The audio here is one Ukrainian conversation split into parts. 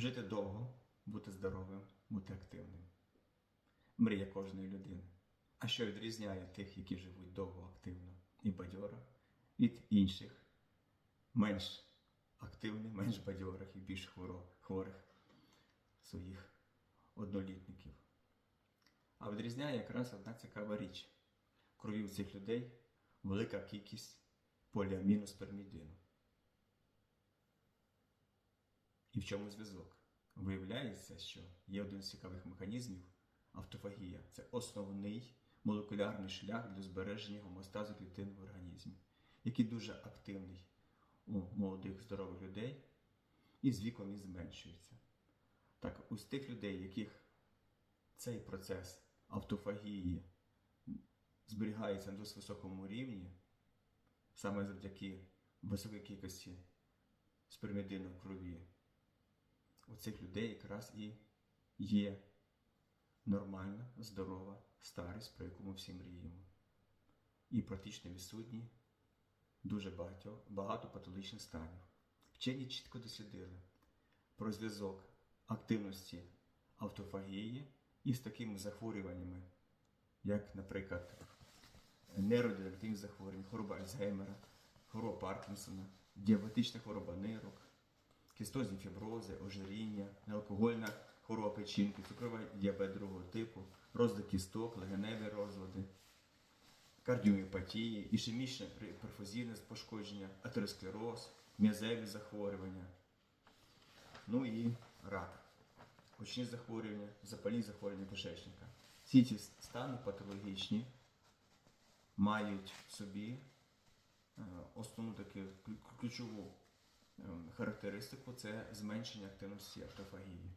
жити довго, бути здоровим, бути активним. Мрія кожної людини. А що відрізняє тих, які живуть довго, активно і бадьоро, від інших, менш активних, менш бадьорих і більш хворих своїх однолітників. А відрізняє якраз одна цікава річ. Крові у цих людей велика кількість поліаміну спермідину. І в чому зв'язок? Виявляється, що є один з цікавих механізмів автофагія. Це основний молекулярний шлях для збереження гомостазу клітин в організмі, який дуже активний у молодих здорових людей і з віком він зменшується. Так, у тих людей, яких цей процес автофагії зберігається на досить високому рівні, саме завдяки високій кількості спермідину в крові, у цих людей якраз і є нормальна, здорова старість, про яку ми всі мріємо. І практично відсутні дуже багато, багато патологічних станів. Вчені чітко дослідили про зв'язок активності автофагії із такими захворюваннями, як, наприклад, нейродегенеративні захворювання, хвороба Альцгеймера, хвороба Паркінсона, діабетична хвороба нирок, кістозні фібрози, ожиріння, неалкогольна хвороба печінки, цукровий діабет другого типу, розлад кісток, легеневі розлади, кардіоміопатії, ішемічне перфузійне пошкодження, атеросклероз, м'язеві захворювання, ну і рак, очні захворювання, запальні захворювання кишечника. Всі ці стани патологічні мають в собі е, основну таку ключову характеристику це зменшення активності автофагії.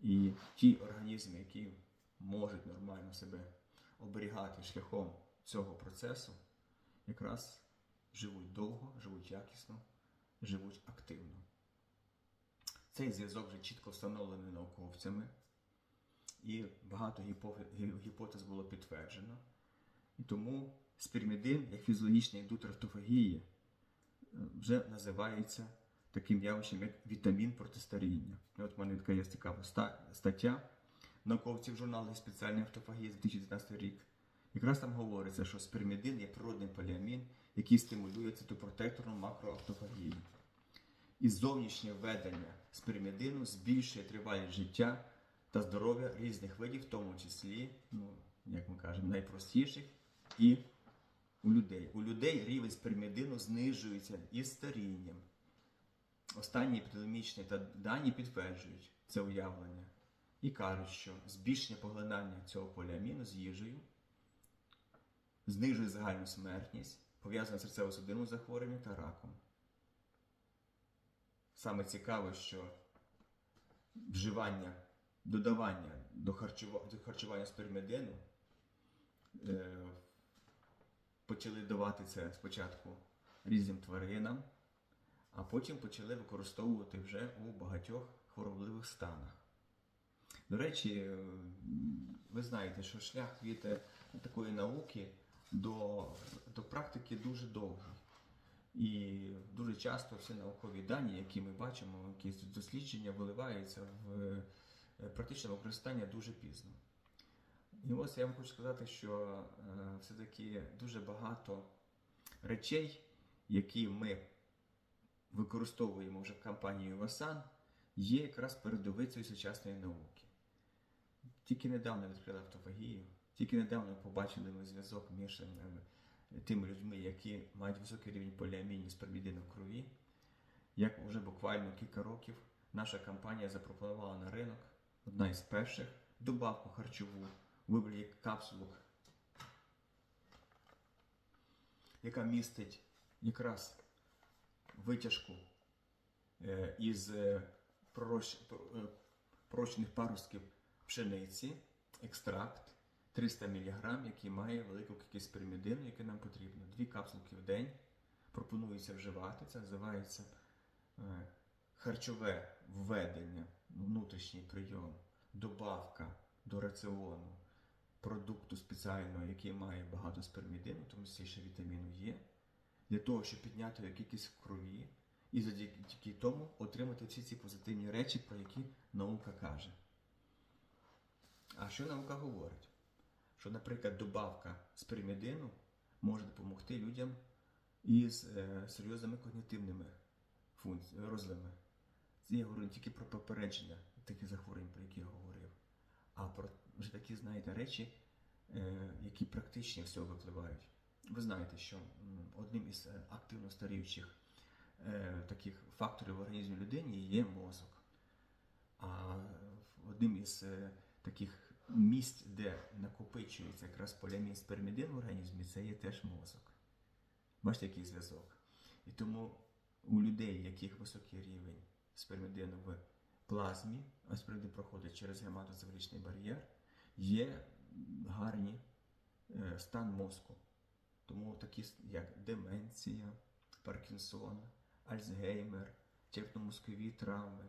І ті організми, які можуть нормально себе оберігати шляхом цього процесу, якраз живуть довго, живуть якісно, живуть активно. Цей зв'язок вже чітко встановлений науковцями, і багато гіпотез було підтверджено. І тому спірмідин, як фізіологічний індуктор автофагії, вже називається таким явищем, як вітамін протистаріння. От в мене така є цікава ста- стаття науковців журналу спеціальної автофагії за 2019 рік. Якраз там говориться, що спермідин є природний поліамін, який стимулює цитопротекторну макроавтофагію. І зовнішнє введення спермідину збільшує тривалість життя та здоров'я різних видів, в тому числі, ну, як ми кажемо, найпростіших і у людей. У людей рівень спермідину знижується із старінням. Останні епідемічні та дані підтверджують це уявлення і кажуть, що збільшення поглинання цього поліаміну з їжею знижує загальну смертність, пов'язану з серцево-судинним захворюванням та раком. Саме цікаве, що вживання, додавання до, харчува- до харчування спермідину е, почали давати це спочатку різним тваринам, а потім почали використовувати вже у багатьох хворобливих станах. До речі, ви знаєте, що шлях від е, такої науки до, до практики дуже довгий. І дуже часто всі наукові дані, які ми бачимо, якісь дослідження виливаються в е, практичне використання дуже пізно. І ось я вам хочу сказати, що е, все-таки дуже багато речей, які ми використовуємо вже в кампанії Васан, є якраз передовицею сучасної науки. Тільки недавно відкрили автофагію, тільки недавно побачили ми зв'язок між е, тими людьми, які мають високий рівень поліамінів спермідину в крові. Як вже буквально кілька років наша компанія запропонувала на ринок одна із перших добавку харчову вигляді капсулок, яка містить якраз витяжку е, із е, е, пророчених паростків пшениці, екстракт 300 мг, який має велику кількість піримідину, яке нам потрібно. Дві капсулки в день пропонується вживати. Це називається харчове введення, внутрішній прийом, добавка до раціону продукту спеціального, який має багато спермідину, тому числі ще вітаміну Е, для того, щоб підняти його кількість в крові і завдяки тому отримати всі ці позитивні речі, про які наука каже. А що наука говорить? Що, наприклад, добавка спермідину може допомогти людям із е, серйозними когнітивними. Це я говорю не тільки про попередження таких захворювань, про які я говорив, а про вже такі, знаєте, речі, е, які практичні з цього випливають. Ви знаєте, що одним із е, активно старіючих е, таких факторів в організмі людини є мозок. А одним із таких місць, де накопичується якраз поліамін спермідин в організмі, це є теж мозок. Бачите, який зв'язок. І тому у людей, яких високий рівень спермідину в плазмі, а спермідин проходить через гематозаврічний бар'єр, є гарні е, стан мозку. Тому такі як деменція, Паркінсон, Альцгеймер, черепно-мозкові травми.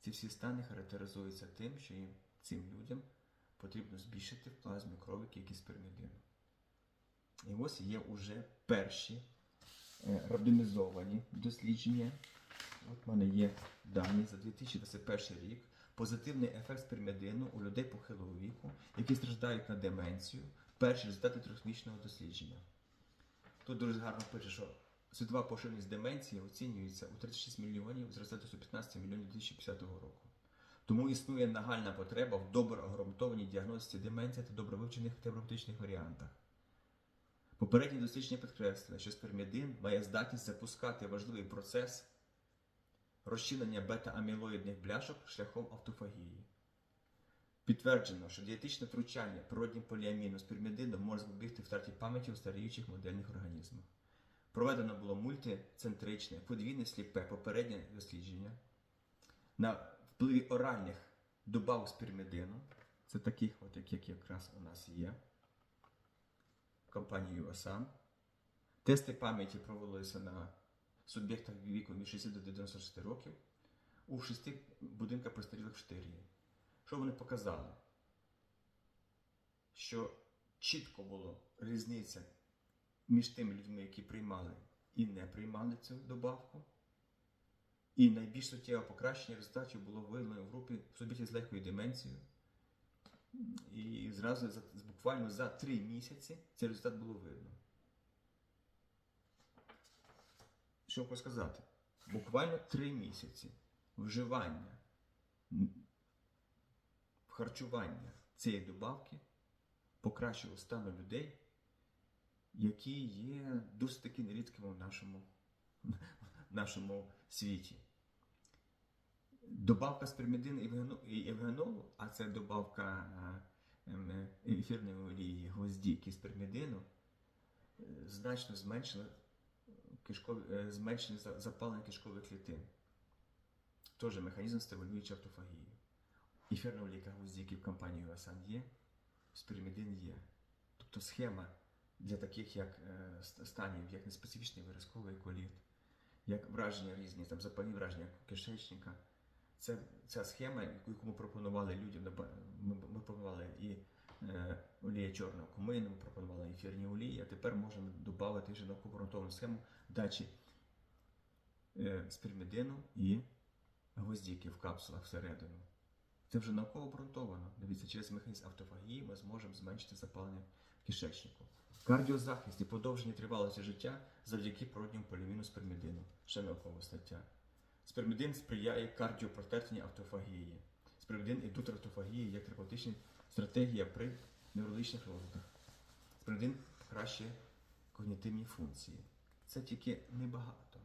Ці всі стани характеризуються тим, що їм цим людям потрібно збільшити в плазмі крові кількість спермідину. І ось є уже перші е, рандомізовані дослідження. От в мене є дані за 2021 рік. Позитивний ефект спермідину у людей похилого віку, які страждають на деменцію. Перші результати трьохмісячного дослідження. Тут дуже гарно пише, що світова поширеність деменції оцінюється у 36 мільйонів з результату 15 мільйонів 2050 року. Тому існує нагальна потреба в добре обґрунтованій діагностиці деменції та добре вивчених терапевтичних варіантах. Попередні дослідження підкреслили, що спермідин має здатність запускати важливий процес розчинення бета-амілоїдних бляшок шляхом автофагії. Підтверджено, що дієтичне втручання природнім поліаміну спермідином може запобігти втраті пам'яті у старіючих модельних організмах. Проведено було мультицентричне, подвійне сліпе попереднє дослідження на впливі оральних добавок спермідину. Це таких, от, як якраз у нас є компанії USAM. Тести пам'яті проводилися на суб'єктах віком від 60 до 96 років у шести будинках престарілих в Штирії. Що вони показали? Що чітко було різниця між тими людьми, які приймали і не приймали цю добавку. І найбільш суттєве покращення результатів було виявлено в групі суб'єктів з легкою деменцією. І зразу буквально за три місяці цей результат було видно. Що хочу сказати? Буквально три місяці вживання харчування цієї добавки покращило стану людей, які є досить таки нерідкими в нашому, в нашому світі. Добавка спермідину і евгено- і евгенолу, а це добавка е, ефірної олії гвоздіки спермідину, е, значно зменшила кишкові, е, зменшення запалення кишкових клітин. Теж механізм стимулюючи автофагію. Ефірна олійка гвоздіки в компанії USAN є, спермідин є. Тобто схема для таких як е, станів, як неспецифічний виразковий коліт, як враження різні, там запальні враження кишечника. Це ця схема, яку ми пропонували людям, ми, пропонували і олія чорного кумину, ми пропонували ефірні олії, а тепер можемо додати вже науково обґрунтовану схему дачі е, спермідину і гвоздіки в капсулах всередину. Це вже науково обґрунтовано. Дивіться, через механізм автофагії ми зможемо зменшити запалення кишечнику. Кардіозахист і подовження тривалості життя завдяки природньому поліміну спермідину. Ще наукова стаття. Спермідин сприяє кардіопротектенню автофагії. Спермідин і дутертофагії як терапевтична стратегія при неврологічних розладах. Спермідин покращує когнітивні функції. Це тільки небагато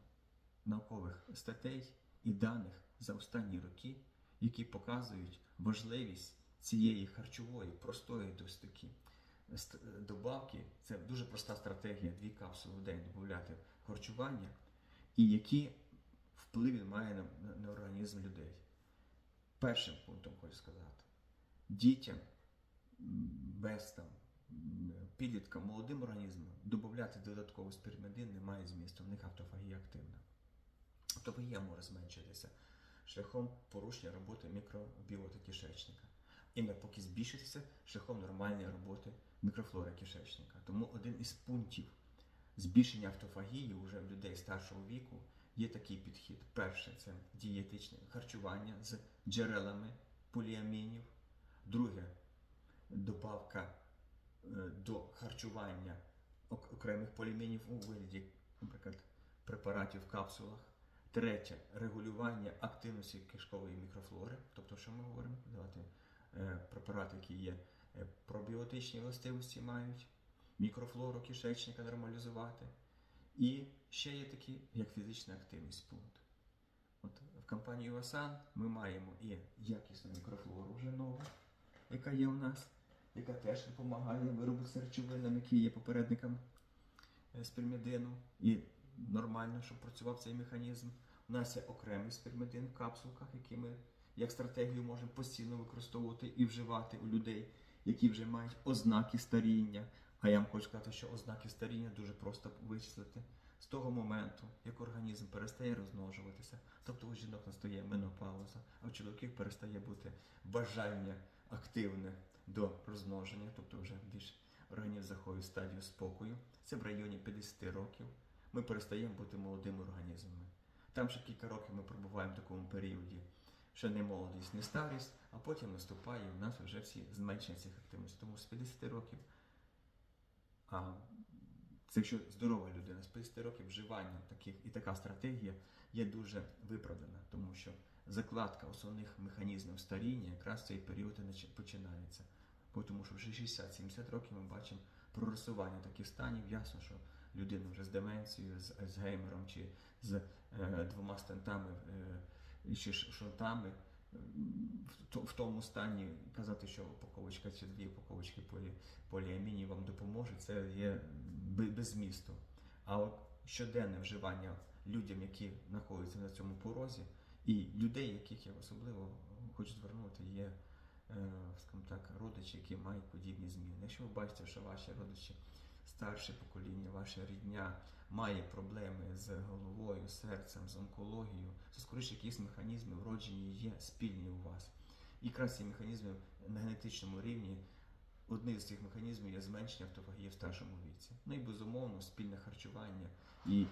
наукових статей і даних за останні роки, які показують важливість цієї харчової, простої досить добавки. Це дуже проста стратегія, дві капсули в день додати харчування, і які вплив він має на, на, на організм людей. Першим пунктом хочу сказати: дітям без там м, підліткам, молодим організмам додати додатково спермидин немає змісту, в них автофагія активна. Автофагія може зменшитися шляхом порушення роботи мікробіоти кишечника. І навпаки збільшитися шляхом нормальної роботи мікрофлори кишечника. Тому один із пунктів збільшення автофагії вже в людей старшого віку є такий підхід. Перше це дієтичне харчування з джерелами поліамінів. Друге добавка е, до харчування окремих поліамінів у вигляді, наприклад, препаратів в капсулах. Третє регулювання активності кишкової мікрофлори. Тобто, що ми говоримо? Давати е, препарати, які є е, пробіотичні властивості мають, мікрофлору кишечника нормалізувати. І ще є такі, як фізична активність пункт. От в компанії Васан ми маємо і якісну мікрофлору вже нову, яка є у нас, яка теж допомагає виробити речовинам, які є попередником е, спермідину. І нормально, щоб працював цей механізм. У нас є окремий спермідин в капсулках, які ми як стратегію можемо постійно використовувати і вживати у людей, які вже мають ознаки старіння. А я вам хочу сказати, що ознаки старіння дуже просто вичислити. З того моменту, як організм перестає розмножуватися, тобто у жінок настає менопауза, а у чоловіків перестає бути бажання активне до розмноження, тобто вже більш організм заходить в стадію спокою. Це в районі 50 років. Ми перестаємо бути молодими організмами. Там ще кілька років ми пробуваємо в такому періоді, ще не молодість, не старість, а потім наступає у нас вже всі зменшення цих. Тому з 50 років, а це якщо здорова людина, з 50 років вживання таких і така стратегія є дуже виправдана, тому що закладка основних механізмів старіння якраз цей період і починається. Тому що вже 60-70 років ми бачимо прорисування таких станів. Ясно, що людина вже з деменцією, з Альцгеймером чи з е, двома стентами е, чи шунтами. В, тому стані казати, що упаковочка чи дві упаковочки полі, поліамінів вам допоможе, це є бе- без змісту. А от щоденне вживання людям, які знаходяться на цьому порозі, і людей, яких я особливо хочу звернути, є е, скажімо так, родичі, які мають подібні зміни. Якщо ви бачите, що ваші родичі, старше покоління, ваша рідня має проблеми з головою, серцем, з онкологією, то скоріше якісь механізми вроджені є спільні у вас. І якраз механізми на генетичному рівні. Одним з цих механізмів є зменшення автофагії в старшому віці. Ну і безумовно спільне харчування і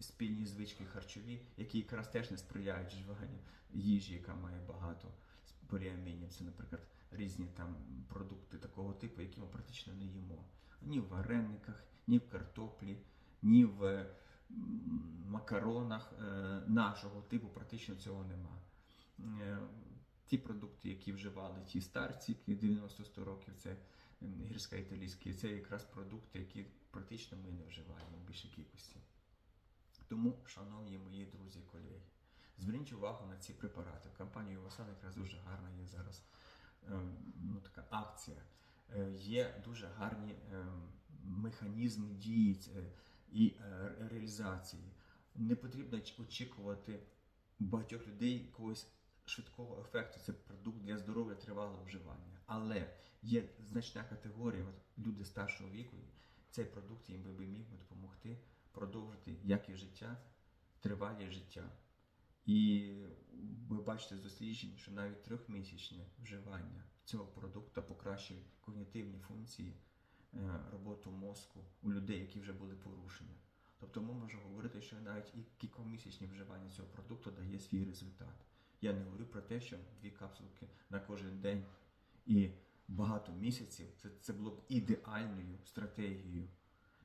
спільні звички харчові, які якраз теж не сприяють вживанню їжі, яка має багато поліамінів. Це, наприклад, різні там продукти такого типу, які ми практично не їмо. Ні в варениках, ні в картоплі, ні в макаронах е, нашого типу практично цього нема. Е, Ті продукти, які вживали ті старці, які 90-100 років, це гірська італійські, це якраз продукти, які практично ми не вживаємо в більшій кількості. Тому, шановні мої друзі і колеги, зверніть увагу на ці препарати. В компанії Васан якраз дуже гарна є зараз ем, ну, така акція. Е, Є дуже гарні ем, механізми дії е, і е, реалізації. Не потрібно очікувати багатьох людей якогось швидкого ефекту. Це продукт для здоров'я тривалого вживання. Але є значна категорія, от люди старшого віку, цей продукт їм би міг допомогти продовжити якість життя, тривалість життя. І ви бачите з досліджень, що навіть трьохмісячне вживання цього продукту покращує когнітивні функції, е, роботу мозку у людей, які вже були порушені. Тобто ми можемо говорити, що навіть і кількомісячне вживання цього продукту дає свій результат. Я не говорю про те, що дві капсулки на кожен день і багато місяців це, це було б ідеальною стратегією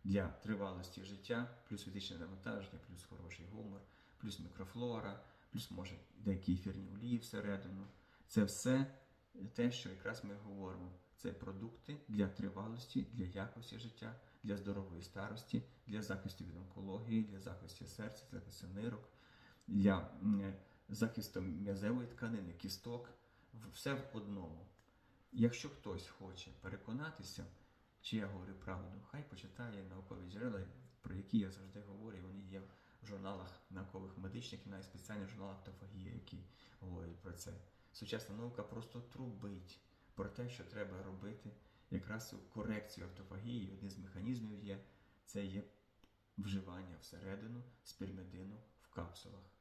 для тривалості життя, плюс фізичне навантаження, плюс хороший гумор, плюс мікрофлора, плюс може деякі ефірні олії всередину. Це все те, що якраз ми говоримо. Це продукти для тривалості, для якості життя, для здорової старості, для захисту від онкології, для захисту серця, для захисту нирок, для захисту м'язевої тканини, кісток. Все в одному. Якщо хтось хоче переконатися, чи я говорю правду, хай почитає наукові джерела, про які я завжди говорю, вони є в журналах наукових медичних і навіть спеціальних журналах автофагії, які говорять про це. Сучасна наука просто трубить про те, що треба робити якраз корекцію автофагії. Один з механізмів є це є вживання всередину спермидину в капсулах.